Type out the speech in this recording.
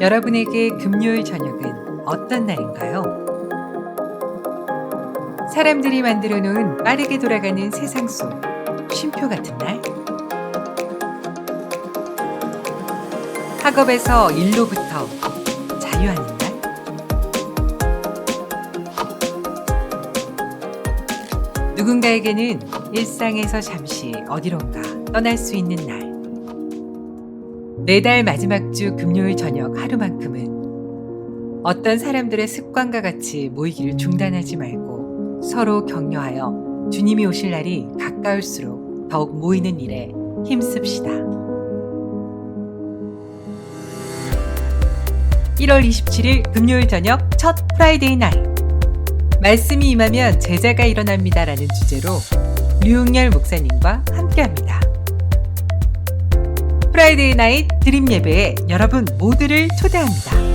여러분에게 금요일 저녁은 어떤 날인가요? 사람들이 만들어 놓은 빠르게 돌아가는 세상 속 쉼표 같은 날? 학업에서 일로부터 자유하는 날? 누군가에게는 일상에서 잠시 어디론가 떠날 수 있는 날. 매달 마지막 주 금요일 저녁 하루만큼은 어떤 사람들의 습관과 같이 모이기를 중단하지 말고 서로 격려하여 주님이 오실 날이 가까울수록 더욱 모이는 일에 힘씁시다. 1월 27일 금요일 저녁 첫 프라이데이 나잇. 말씀이 임하면 제자가 일어납니다라는 주제로 류웅열 목사님과 함께합니다. 프라이데이 나잇 드림 예배에 여러분 모두를 초대합니다.